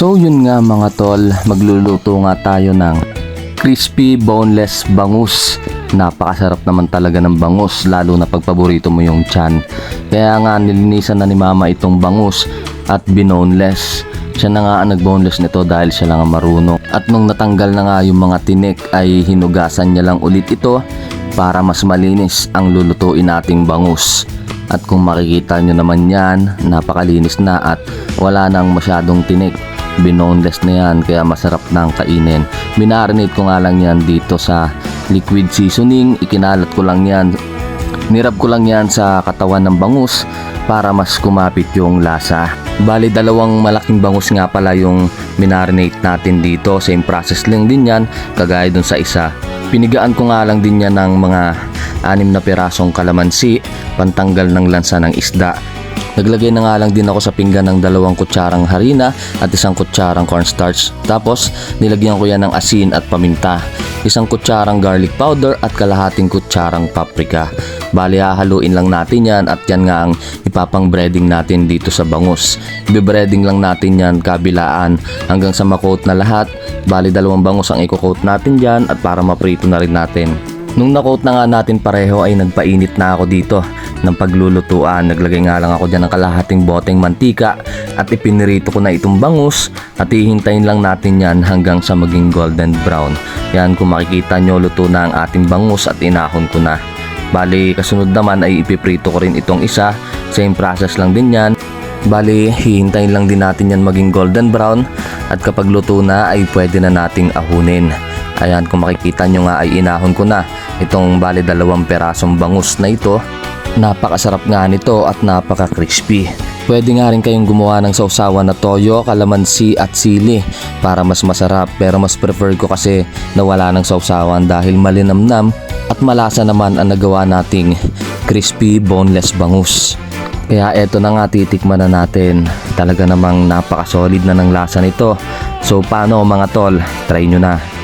So yun nga mga tol, magluluto nga tayo ng crispy boneless bangus. Napakasarap naman talaga ng bangus lalo na pag paborito mo yung chan. Kaya nga nilinisan na ni mama itong bangus at binoneless. Siya na nga ang nagboneless nito dahil siya lang ang marunong. At nung natanggal na nga yung mga tinik ay hinugasan niya lang ulit ito para mas malinis ang lulutuin nating bangus. At kung makikita nyo naman yan, napakalinis na at wala nang masyadong tinik. Binoneless na yan kaya masarap nang kainin. Minarinate ko nga lang yan dito sa liquid seasoning. Ikinalat ko lang yan. Nirab ko lang yan sa katawan ng bangus para mas kumapit yung lasa. Bali dalawang malaking bangus nga pala yung minarinate natin dito. Same process lang din yan kagaya dun sa isa. Pinigaan ko nga lang din yan ng mga anim na pirasong kalamansi, pantanggal ng lansa ng isda. Naglagay na nga lang din ako sa pinggan ng dalawang kutsarang harina at isang kutsarang cornstarch. Tapos nilagyan ko yan ng asin at paminta. Isang kutsarang garlic powder at kalahating kutsarang paprika. Bali hahaluin lang natin yan at yan nga ang ipapang breading natin dito sa bangus. Ibe-breading lang natin yan kabilaan hanggang sa makoat na lahat. Bali dalawang bangus ang i-coat natin dyan at para maprito na rin natin. Nung nakoat na nga natin pareho ay nagpainit na ako dito ng paglulutuan. Naglagay nga lang ako dyan ng kalahating boteng mantika at ipinirito ko na itong bangus at hihintayin lang natin yan hanggang sa maging golden brown. Yan kung makikita nyo luto na ang ating bangus at inahon ko na. Bali kasunod naman ay ipiprito ko rin itong isa. Same process lang din yan. Bali, hihintayin lang din natin yan maging golden brown at kapag luto na ay pwede na nating ahunin. Ayan, kung makikita nyo nga ay inahon ko na itong bali dalawang perasong bangus na ito. Napakasarap nga nito at napaka-crispy. Pwede nga rin kayong gumawa ng sausawan na toyo, kalamansi at sili para mas masarap pero mas prefer ko kasi na wala ng sausawan dahil malinamnam at malasa naman ang nagawa nating crispy boneless bangus. Kaya eto na nga titikman na natin. Talaga namang napaka-solid na ng lasa nito. So paano mga tol? Try nyo na.